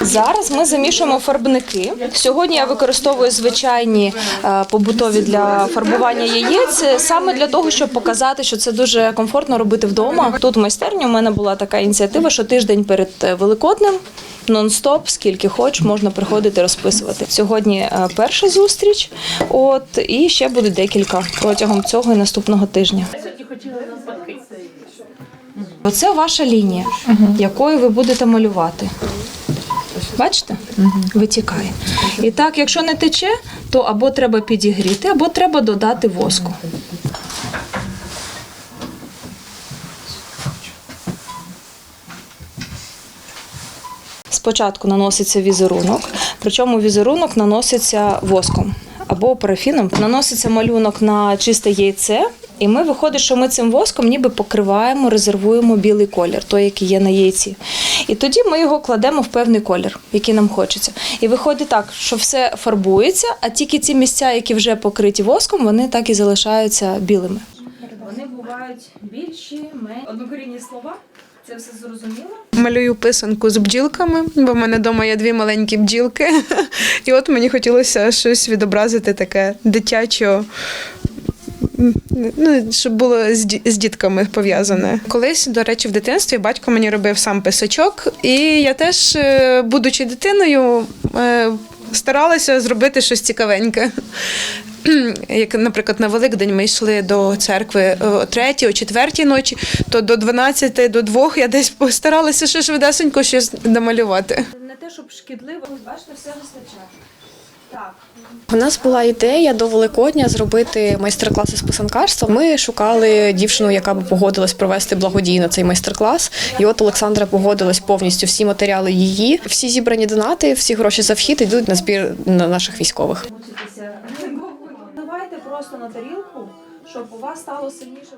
Зараз ми замішуємо фарбники. Сьогодні я використовую звичайні е, побутові для фарбування яєць саме для того, щоб показати, що це дуже комфортно робити вдома. Тут в майстерні у мене була така ініціатива, що тиждень перед е, Великоднем. Нон-стоп, скільки хоч, можна приходити розписувати. Сьогодні е, перша зустріч, от і ще буде декілька протягом цього і наступного тижня. Оце ваша лінія, якою ви будете малювати. Бачите? Витікає. І так, якщо не тече, то або треба підігріти, або треба додати воску. Спочатку наноситься візерунок, причому візерунок наноситься воском або парафіном. Наноситься малюнок на чисте яйце, і ми виходить, що ми цим воском ніби покриваємо, резервуємо білий колір, той, який є на яйці. І тоді ми його кладемо в певний колір, який нам хочеться. І виходить так, що все фарбується, а тільки ці місця, які вже покриті воском, вони так і залишаються білими. Вони бувають більші, менші. Однокорінні слова. Це все зрозуміло. Малюю писанку з бджілками, бо в мене вдома є дві маленькі бджілки. І от мені хотілося щось відобразити таке дитяче. Ну, щоб було з, з дітками пов'язане. Колись, до речі, в дитинстві батько мені робив сам писачок, і я теж, е, будучи дитиною, е, старалася зробити щось цікавеньке. Як, наприклад, на Великдень ми йшли до церкви е, о третій, о четвертій ночі, то до 12, до 2 я десь постаралася ще швидесенько щось намалювати. Не те, щоб шкідливо, бачите, все вистачає. У нас була ідея до Великодня зробити майстер-класи з писанкарства. Ми шукали дівчину, яка б погодилась провести благодійно цей майстер-клас. І от Олександра погодилась повністю всі матеріали її. Всі зібрані донати, всі гроші за вхід йдуть на збір на наших військових. Давайте просто на тарілку, щоб у вас стало сильніше.